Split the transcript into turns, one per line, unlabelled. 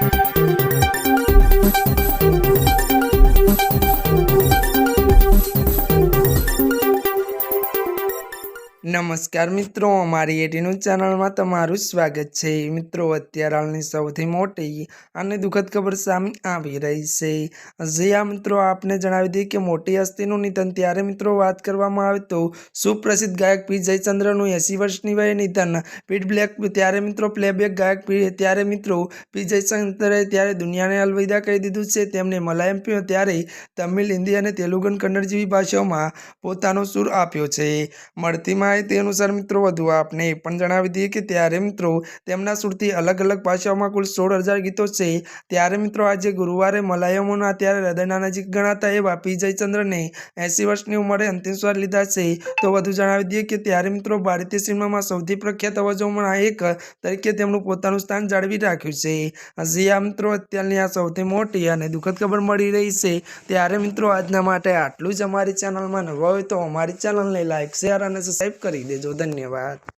Thank you. નમસ્કાર મિત્રો, અમારી એટીનું ચેનલમાં તમારું સ્વાગત છે. મિત્રો, અત્યારે હાલની સૌથી મોટી અને દુઃખદ ખબર સામે આવી રહી છે. હજી મિત્રો, આપને જણાવી દઈએ કે મોટી હસ્તીનું નિધન ત્યારે મિત્રો વાત કરવામાં આવે તો સુપ્રસિદ્ધ ગાયક પી. જયચંદ્રનું એંસી વર્ષની વયે નિધન. પીટ બ્લેક ત્યારે મિત્રો, પ્લેબેક ગાયક પી. ત્યારે મિત્રો, પી. જયચંદ્રે ત્યારે દુનિયાને અલવિદા કહી દીધું છે. તેમણે મલાયમ પીઓ ત્યારે તમિલ, હિન્દી અને તેલુગુ કન્નડ જેવી ભાષાઓમાં પોતાનો સૂર આપ્યો છે. મળતી માહિતી અનુસાર મિત્રો, વધુ આપને એ પણ જણાવી દઈએ કે ત્યારે મિત્રો, તેમના સુરથી અલગ અલગ ભાષાઓમાં કુલ સોળ હજાર ગીતો છે. ત્યારે મિત્રો, આજે ગુરુવારે મલાયમોના ત્યારે હૃદયના નજીક ગણાતા એવા પી જયચંદ્રને એંસી વર્ષની ઉંમરે અંતિમ સ્વાર લીધા છે. તો વધુ જણાવી દઈએ કે ત્યારે મિત્રો, ભારતીય સિનેમામાં સૌથી પ્રખ્યાત અવાજોમાં એક તરીકે તેમનું પોતાનું સ્થાન જાળવી રાખ્યું છે. હજી આ મિત્રો, અત્યારની આ સૌથી મોટી અને દુઃખદ ખબર મળી રહી છે. ત્યારે મિત્રો, આજના માટે આટલું જ. અમારી ચેનલમાં નવા હોય તો અમારી ચેનલને લાઈક, શેર અને સબસ્ક્રાઈબ કરી દેજો ધન્યવાદ.